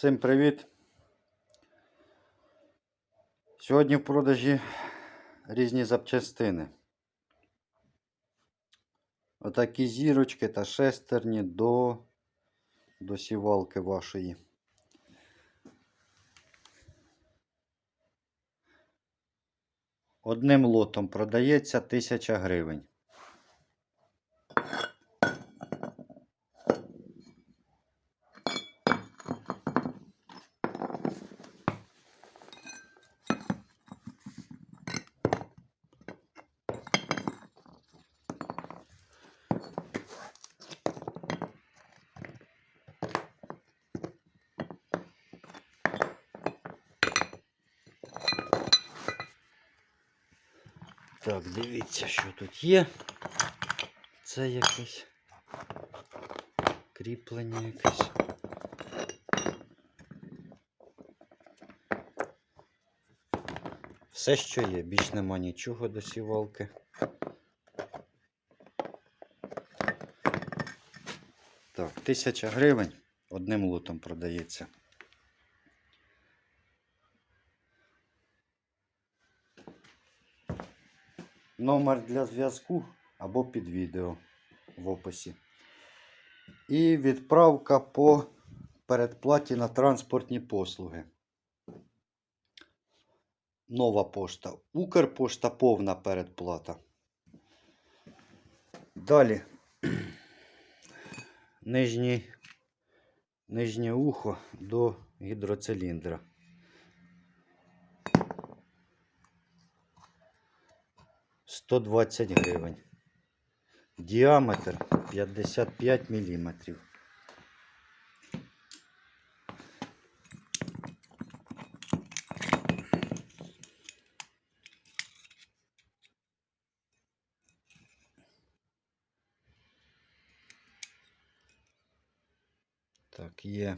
Всім привіт! Сьогодні в продажі різні запчастини. Отакі зірочки та шестерні до, до сівалки вашої. Одним лотом продається 1000 гривень. Так, дивіться, що тут є. Це якесь кріплення якесь. Все, що є, більш нема нічого до сівалки. Так, тисяча гривень одним лотом продається. Номер для зв'язку або під відео в описі. І відправка по передплаті на транспортні послуги. Нова пошта. Укрпошта повна передплата. Далі. Нижній, нижнє ухо до гідроциліндра. Сто двадцять гривень. Діаметр 55 міліметрів. Так, є.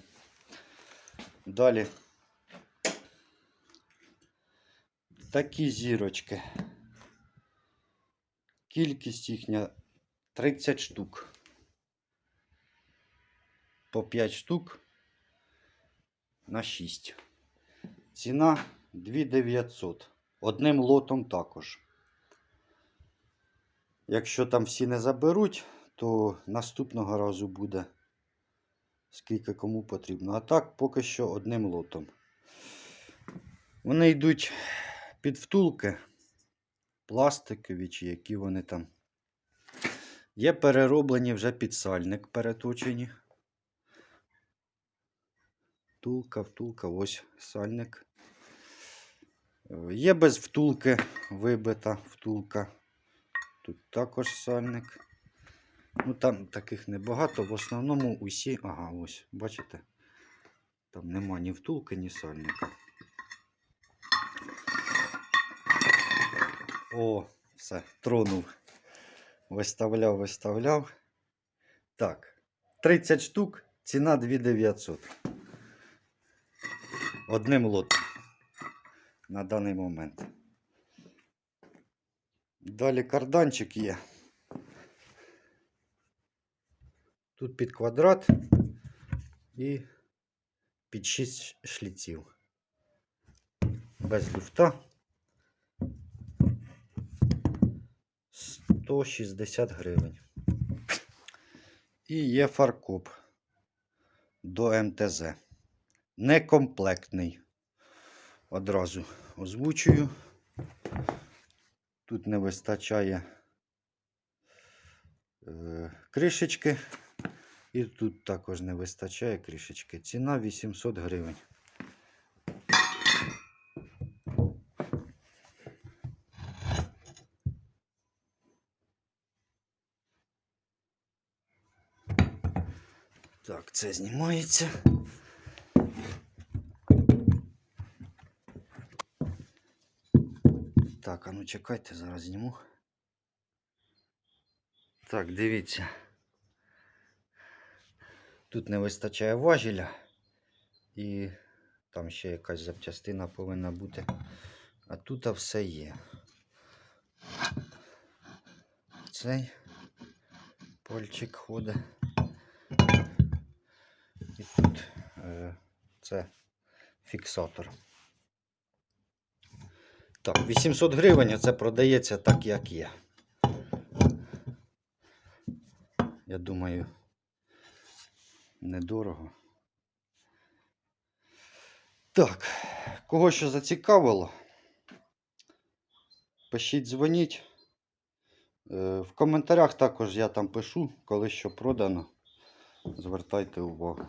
Далі. Такі зірочки. Кількість їхня 30 штук. По 5 штук на 6. Ціна 2900. Одним лотом також. Якщо там всі не заберуть, то наступного разу буде скільки кому потрібно. А так поки що одним лотом. Вони йдуть під втулки, пластикові чи які вони там. Є перероблені вже під сальник переточені. Втулка, втулка, ось сальник. Є без втулки вибита втулка. Тут також сальник. Ну там таких небагато. В основному усі. Ага, ось, бачите? Там нема ні втулки, ні сальника. О, все, тронув. Виставляв, виставляв. Так, 30 штук, ціна 2900. Одним лотом на даний момент. Далі карданчик є. Тут під квадрат і під 6 шліців. Без люфта. 160 гривень. І є фаркоп до МТЗ. Некомплектний. Одразу озвучую. Тут не вистачає е, кришечки. І тут також не вистачає кришечки. Ціна 800 гривень. Так, це знімається. Так, а ну чекайте, зараз зніму. Так, дивіться. Тут не вистачає важеля і там ще якась запчастина повинна бути. А тут все є. Цей пальчик ходить. І тут е, Це фіксатор. Так, 800 гривень це продається так, як є. Я думаю, недорого. Так, кого що зацікавило, пишіть, дзвоніть. Е, В коментарях також я там пишу, коли що продано. Звертайте увагу.